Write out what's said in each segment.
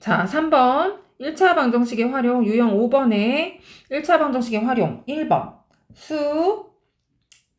자, 3번. 1차 방정식의 활용, 유형 5번에 1차 방정식의 활용, 1번. 수,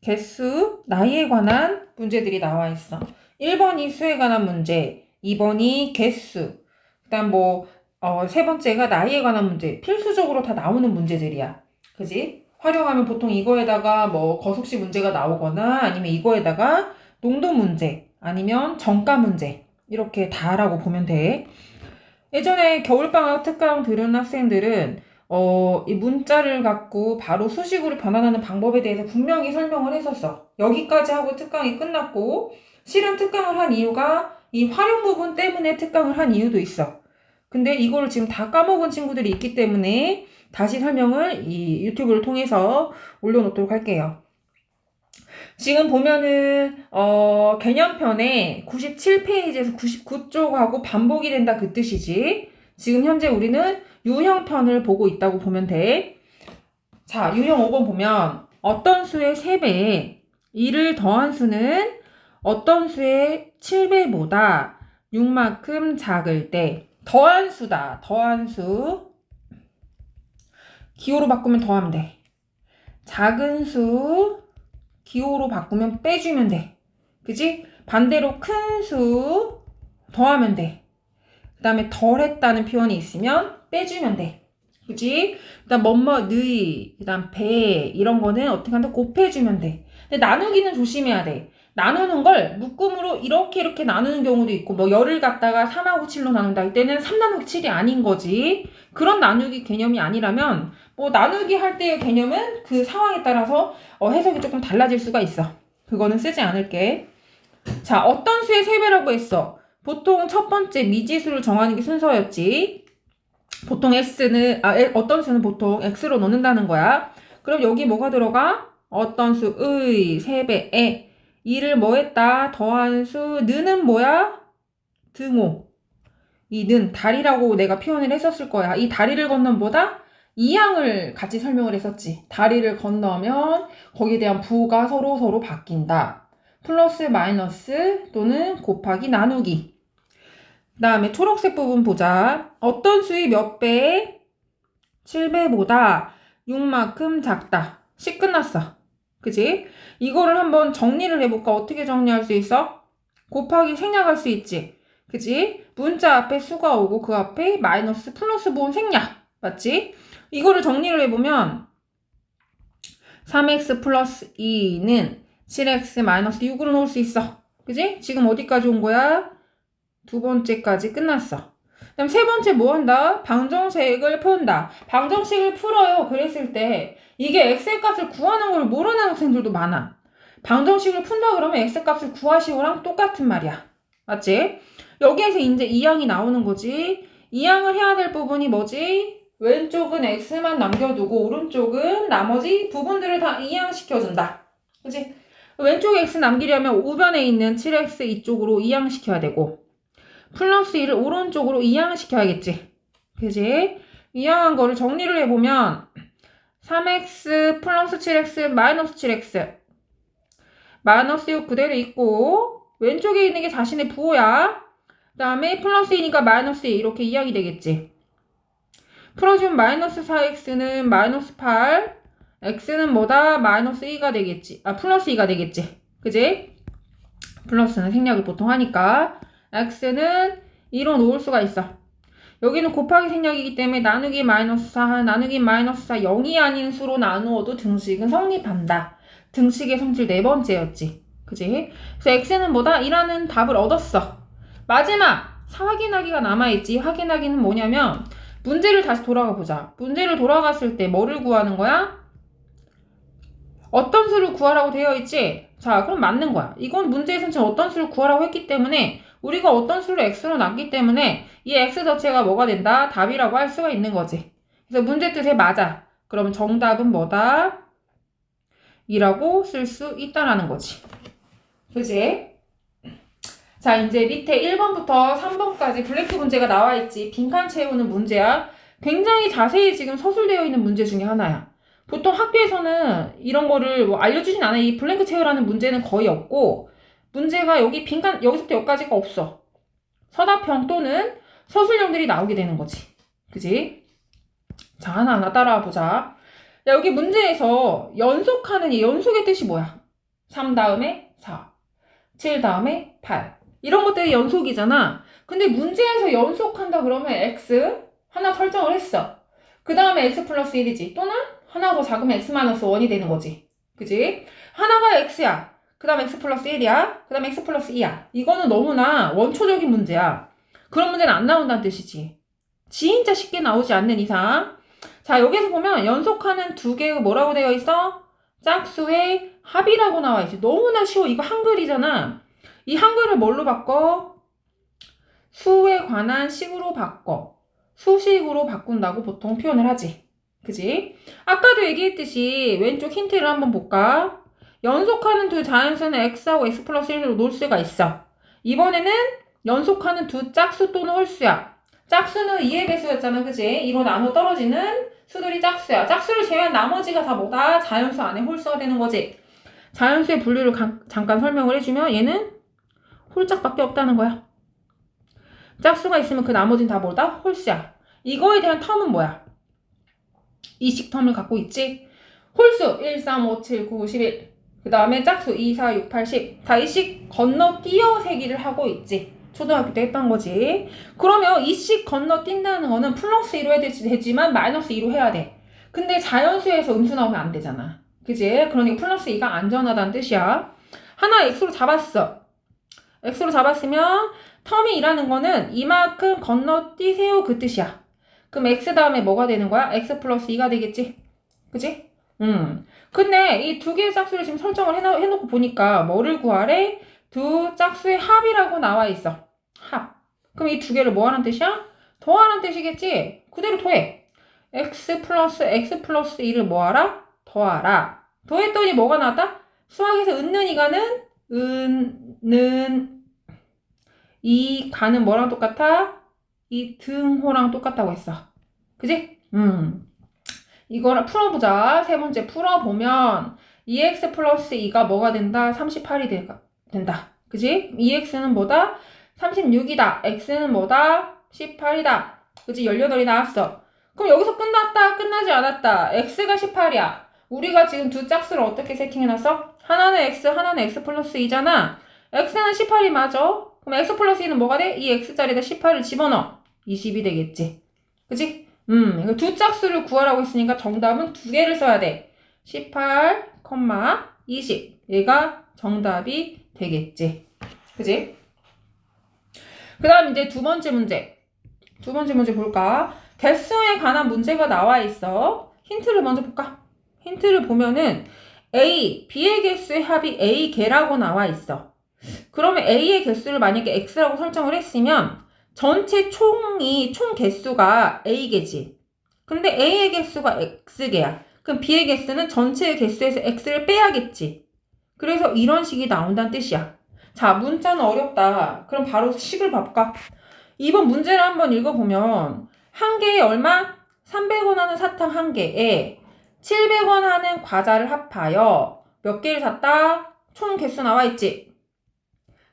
개수, 나이에 관한 문제들이 나와 있어. 1번이 수에 관한 문제, 2번이 개수, 그 다음 뭐, 어, 세 번째가 나이에 관한 문제. 필수적으로 다 나오는 문제들이야. 그지? 활용하면 보통 이거에다가 뭐 거속시 문제가 나오거나 아니면 이거에다가 농도 문제, 아니면 정가 문제. 이렇게 다라고 보면 돼. 예전에 겨울방학 특강 들은 학생들은 어, 이 문자를 갖고 바로 수식으로 변환하는 방법에 대해서 분명히 설명을 했었어. 여기까지 하고 특강이 끝났고, 실은 특강을 한 이유가 이 활용 부분 때문에 특강을 한 이유도 있어. 근데 이거를 지금 다 까먹은 친구들이 있기 때문에 다시 설명을 이 유튜브를 통해서 올려놓도록 할게요. 지금 보면은 어, 개념편에 97페이지에서 99쪽하고 반복이 된다 그 뜻이지. 지금 현재 우리는 유형편을 보고 있다고 보면 돼. 자, 유형 5번 보면 어떤 수의 3배에 2를 더한 수는 어떤 수의 7배보다 6만큼 작을 때 더한 수다. 더한 수. 기호로 바꾸면 더하면 돼. 작은 수 기호로 바꾸면 빼주면 돼. 그지? 반대로 큰 수 더하면 돼. 그 다음에 덜 했다는 표현이 있으면 빼주면 돼. 그지? 그 다음 뭐뭐 의, 그 다음 배 이런 거는 어떻게 한다? 곱해주면 돼. 근데 나누기는 조심해야 돼. 나누는 걸 묶음으로 이렇게 이렇게 나누는 경우도 있고 뭐 열을 갖다가 3하고 7로 나눈다. 이때는 3 나누기 7이 아닌 거지. 그런 나누기 개념이 아니라면 뭐 나누기 할 때의 개념은 그 상황에 따라서 어, 해석이 조금 달라질 수가 있어. 그거는 쓰지 않을게. 자, 어떤 수의 세배라고 했어? 보통 첫 번째 미지수를 정하는 게 순서였지. 보통 x는 아 에- 어떤 수는 보통 x로 놓는다는 거야. 그럼 여기 뭐가 들어가? 어떤 수의 세배에 2를 뭐 했다? 더한 수 는은 뭐야? 등호. 이 는 다리라고 내가 표현을 했었을 거야. 이 다리를 건너면 뭐다? 이항을 같이 설명을 했었지. 다리를 건너면 거기에 대한 부가 서로 서로 바뀐다. 플러스 마이너스 또는 곱하기 나누기. 그 다음에 초록색 부분 보자. 어떤 수의 몇 배에 7배보다 6만큼 작다. 10 끝났어. 그지? 이거를 한번 정리를 해볼까? 어떻게 정리할 수 있어? 곱하기 생략할 수 있지. 그지? 문자 앞에 수가 오고 그 앞에 마이너스 플러스 부분 생략. 맞지? 이거를 정리를 해보면 3x 플러스 2는 7x 마이너스 6으로 놓을 수 있어. 그지? 지금 어디까지 온 거야? 두 번째까지 끝났어. 그다음 세 번째 뭐 한다? 방정식을 푼다. 방정식을 풀어요. 그랬을 때 이게 x 값을 구하는 걸 모르는 학생들도 많아. 방정식을 푼다 그러면 x 값을 구하시오랑 똑같은 말이야. 맞지? 여기에서 이제 이항이 나오는 거지. 이항을 해야 될 부분이 뭐지? 왼쪽은 x만 남겨두고 오른쪽은 나머지 부분들을 다 이항시켜준다. 그지? 왼쪽에 x 남기려면 우변에 있는 7x 이쪽으로 이항시켜야 되고 플러스 1을 오른쪽으로 이항시켜야겠지. 그지? 이항한 거를 정리를 해보면 3x 플러스 7x 마이너스 7x 마이너스 6 그대로 있고 왼쪽에 있는 게 자신의 부호야. 그 다음에 플러스 2니까 마이너스 2 이렇게 이항이 되겠지. 풀어주면 마이너스 4x는 마이너스 8 x는 뭐다? 마이너스 2가 되겠지. 아 플러스 2가 되겠지. 그지? 플러스는 생략을 보통 하니까 x는 2로 놓을 수가 있어. 여기는 곱하기 생략이기 때문에 나누기 마이너스 4, 나누기 마이너스 4, 0이 아닌 수로 나누어도 등식은 성립한다. 등식의 성질 네 번째였지. 그지? 그래서 x는 뭐다? 2라는 답을 얻었어. 마지막! 확인하기가 남아있지. 확인하기는 뭐냐면 문제를 다시 돌아가 보자. 문제를 돌아갔을 때 뭐를 구하는 거야? 어떤 수를 구하라고 되어 있지? 자, 그럼 맞는 거야. 이건 문제에서는 지금 어떤 수를 구하라고 했기 때문에 우리가 어떤 수를 x로 놨기 때문에 이 x 자체가 뭐가 된다? 답이라고 할 수가 있는 거지. 그래서 문제 뜻에 맞아. 그러면 정답은 뭐다? 이라고 쓸 수 있다라는 거지. 그지? 자, 이제 밑에 1번부터 3번까지 블랙 문제가 나와 있지. 빈칸 채우는 문제야. 굉장히 자세히 지금 서술되어 있는 문제 중에 하나야. 보통 학교에서는 이런 거를 뭐 알려주진 않아. 이 블랭크 채우라는 문제는 거의 없고, 문제가 여기 빈칸, 여기서부터 여기까지가 없어. 서답형 또는 서술형들이 나오게 되는 거지. 그지? 자, 하나하나 따라와 보자. 야, 여기 문제에서 연속하는 이 연속의 뜻이 뭐야? 3 다음에 4, 7 다음에 8. 이런 것들이 연속이잖아. 근데 문제에서 연속한다 그러면 x 하나 설정을 했어. 그 다음에 x 플러스 1이지. 또는 하나 더 작으면 x 마이너스 1이 되는 거지. 그지? 하나가 x야. 그 다음 x 플러스 1이야. 그 다음 x 플러스 2야. 이거는 너무나 원초적인 문제야. 그런 문제는 안 나온다는 뜻이지. 진짜 쉽게 나오지 않는 이상. 자, 여기서 보면 연속하는 두 개의 뭐라고 되어 있어? 짝수의 합이라고 나와 있지. 너무나 쉬워. 이거 한글이잖아. 이 한글을 뭘로 바꿔? 수에 관한 식으로 바꿔. 수식으로 바꾼다고 보통 표현을 하지. 그지? 아까도 얘기했듯이 왼쪽 힌트를 한번 볼까? 연속하는 두 자연수는 x하고 x 플러스 1로 놓을 수가 있어. 이번에는 연속하는 두 짝수 또는 홀수야. 짝수는 2의 배수였잖아. 그지? 2로 나눠 떨어지는 수들이 짝수야. 짝수를 제외한 나머지가 다 뭐다? 자연수 안에 홀수가 되는 거지. 자연수의 분류를 가- 잠깐 설명을 해주면 얘는 홀짝밖에 없다는 거야. 짝수가 있으면 그 나머지는 다 뭐다? 홀수야. 이거에 대한 텀은 뭐야? 이식 텀을 갖고 있지? 홀수 1, 3, 5, 7, 9, 11. 그 다음에 짝수 2, 4, 6, 8, 10. 다 이식 건너뛰어 세기를 하고 있지. 초등학교 때 했던 거지. 그러면 이식 건너뛴다는 거는 플러스 2로 해야 되지- 되지만 마이너스 2로 해야 돼. 근데 자연수에서 음수 나오면 안 되잖아. 그지? 그러니까 플러스 2가 안전하다는 뜻이야. 하나 x로 잡았어. x로 잡았으면 텀이 일하는 거는 이만큼 건너뛰세요 그 뜻이야. 그럼 x 다음에 뭐가 되는 거야? x 플러스 2가 되겠지? 그지? 음. 근데 이 두 개의 짝수를 지금 설정을 해놓, 해놓고 보니까 뭐를 구하래? 두 짝수의 합이라고 나와 있어. 합. 그럼 이 두 개를 뭐 하는 뜻이야? 더하는 뜻이겠지? 그대로 더해. x 플러스 x 플러스 2를 뭐하라? 더하라. 더했더니 뭐가 나왔다? 수학에서 은는 이가는 은, 는, 이 가는 뭐랑 똑같아? 이 등호랑 똑같다고 했어. 그지? 음. 이거를 풀어보자. 세 번째 풀어보면 2x 플러스 2가 뭐가 된다? 38이 되, 된다. 그지? 2x는 뭐다? 36이다. x는 뭐다? 18이다. 그지? 18이 나왔어. 그럼 여기서 끝났다? 끝나지 않았다. x가 18이야. 우리가 지금 두 짝수를 어떻게 세팅해놨어? 하나는 x, 하나는 x 플러스 2잖아. x는 18이 맞아. 그럼 x 플러스 2는 뭐가 돼? 이 x자리에다 18을 집어넣어. 20이 되겠지. 그지? 음, 이거 두 짝수를 구하라고 했으니까 정답은 두 개를 써야 돼. 18, 20. 얘가 정답이 되겠지. 그지? 그 다음 이제 두 번째 문제. 두 번째 문제 볼까? 개수에 관한 문제가 나와 있어. 힌트를 먼저 볼까? 힌트를 보면은 A, B의 개수의 합이 A 개라고 나와 있어. 그러면 A의 개수를 만약에 X라고 설정을 했으면 전체 총이 총 개수가 A 개지. 근데 A의 개수가 X 개야. 그럼 B의 개수는 전체의 개수에서 X를 빼야겠지. 그래서 이런 식이 나온다는 뜻이야. 자, 문자는 어렵다. 그럼 바로 식을 봐볼까? 이번 문제를 한번 읽어보면 한 개에 얼마? 300원 하는 사탕 한 개에 700원 하는 과자를 합하여 몇 개를 샀다? 총 개수 나와 있지?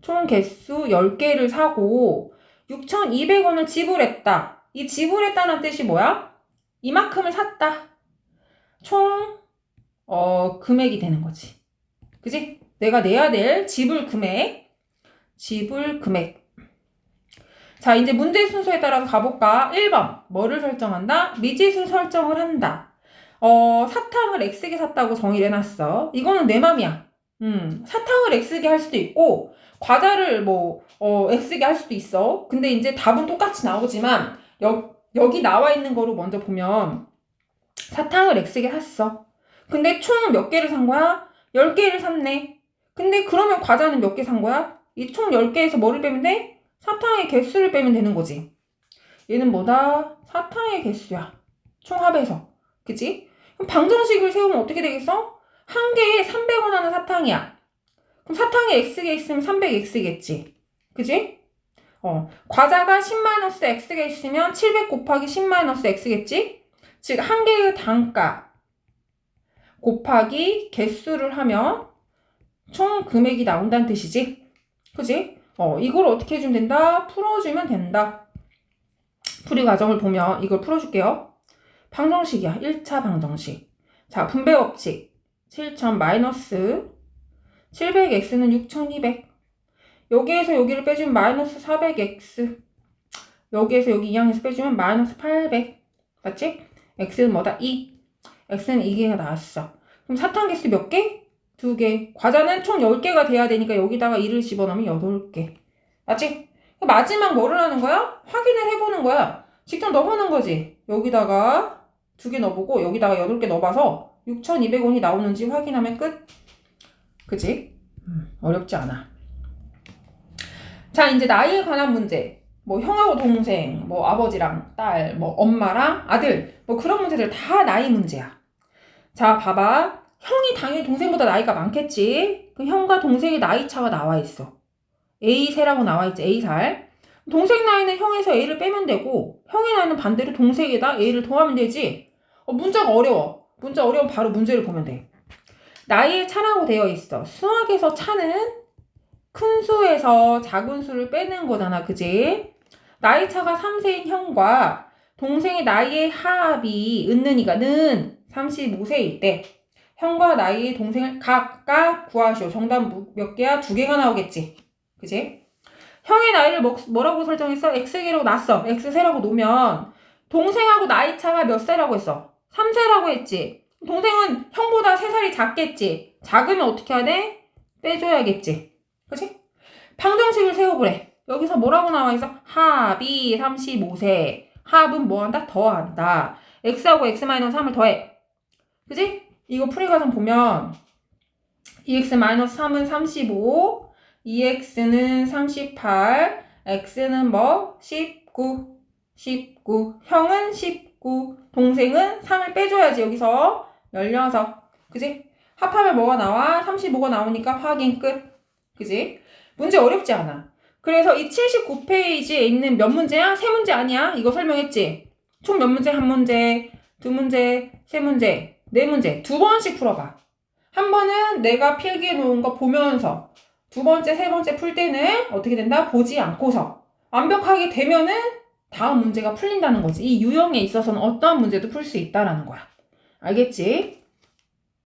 총 개수 10개를 사고 6,200원을 지불했다. 이 지불했다는 뜻이 뭐야? 이만큼을 샀다. 총, 어, 금액이 되는 거지. 그지? 내가 내야 될 지불 금액. 지불 금액. 자, 이제 문제 순서에 따라서 가볼까? 1번. 뭐를 설정한다? 미지수 설정을 한다. 어, 사탕을 X개 샀다고 정의를 해놨어. 이거는 내 맘이야. 음, 사탕을 X개 할 수도 있고, 과자를 뭐, 어, X개 할 수도 있어. 근데 이제 답은 똑같이 나오지만, 여, 여기 나와 있는 거로 먼저 보면, 사탕을 X개 샀어. 근데 총 몇 개를 산 거야? 10개를 샀네. 근데 그러면 과자는 몇 개 산 거야? 이 총 10개에서 뭐를 빼면 돼? 사탕의 개수를 빼면 되는 거지. 얘는 뭐다? 사탕의 개수야. 총합에서. 그치? 그럼 방정식을 세우면 어떻게 되겠어? 한 개에 300원 하는 사탕이야. 그럼 사탕에 X개 있으면 300X겠지. 그지? 어, 과자가 10-X개 있으면 700 곱하기 10-X겠지? 즉, 한 개의 단가 곱하기 개수를 하면 총 금액이 나온다는 뜻이지. 그지? 어, 이걸 어떻게 해주면 된다? 풀어주면 된다. 풀이 과정을 보면 이걸 풀어줄게요. 방정식이야. 1차 방정식. 자, 분배 법칙. 7,000 마이너스 700x는 6,200. 여기에서 여기를 빼주면 마이너스 400x. 여기에서 여기 이항에서 빼주면 마이너스 800. 맞지? x는 뭐다? 2. x는 2개가 나왔어. 그럼 사탕 개수 몇 개? 2개. 과자는 총 10개가 돼야 되니까 여기다가 2를 집어넣으면 8개. 맞지? 그 마지막 뭐를 하는 거야? 확인을 해보는 거야. 직접 넣어보는 거지. 여기다가 2개 넣어보고 여기다가 8개 넣어봐서 6,200원이 나오는지 확인하면 끝. 그지? 음, 어렵지 않아. 자, 이제 나이에 관한 문제. 뭐 형하고 동생, 뭐 아버지랑 딸, 뭐 엄마랑 아들, 뭐 그런 문제들 다 나이 문제야. 자, 봐봐. 형이 당연히 동생보다 나이가 많겠지. 그 형과 동생의 나이 차가 나와 있어. A세라고 나와 있지, A살. 동생 나이는 형에서 A를 빼면 되고, 형의 나이는 반대로 동생에다 A를 더하면 되지. 어, 문자가 어려워. 문자 어려우면 바로 문제를 보면 돼. 나이의 차라고 되어 있어. 수학에서 차는 큰 수에서 작은 수를 빼는 거잖아, 그지? 나이 차가 3세인 형과 동생의 나이의 합이 은는이가 는 35세일 때 형과 나이의 동생을 각각 구하시오. 정답 몇 개야? 두 개가 나오겠지. 그지? 형의 나이를 뭐, 뭐라고 설정했어? X개로 놨어. X세라고 놓으면 동생하고 나이 차가 몇 세라고 했어? 3세라고 했지. 동생은 형보다 3살이 작겠지. 작으면 어떻게 해야 돼? 빼줘야겠지. 그치? 방정식을 세워보래. 여기서 뭐라고 나와 있어? 합이 35세. 합은 뭐 한다? 더한다. x하고 x-3을 더해. 그지? 이거 풀이 과정 보면 2x-3은 35, 2x는 38, x는 뭐? 19, 19. 형은 19, 동생은 3을 빼줘야지 여기서 16. 그지? 합하면 뭐가 나와? 35가 나오니까 확인 끝. 그지? 문제 어렵지 않아. 그래서 이 79페이지에 있는 몇 문제야? 세 문제 아니야? 이거 설명했지? 총 몇 문제? 한 문제, 두 문제, 세 문제, 네 문제. 두 번씩 풀어봐. 한 번은 내가 필기해 놓은 거 보면서 두 번째, 세 번째 풀 때는 어떻게 된다? 보지 않고서 완벽하게 되면은 다음 문제가 풀린다는 거지. 이 유형에 있어서는 어떤 문제도 풀 수 있다라는 거야. 알겠지?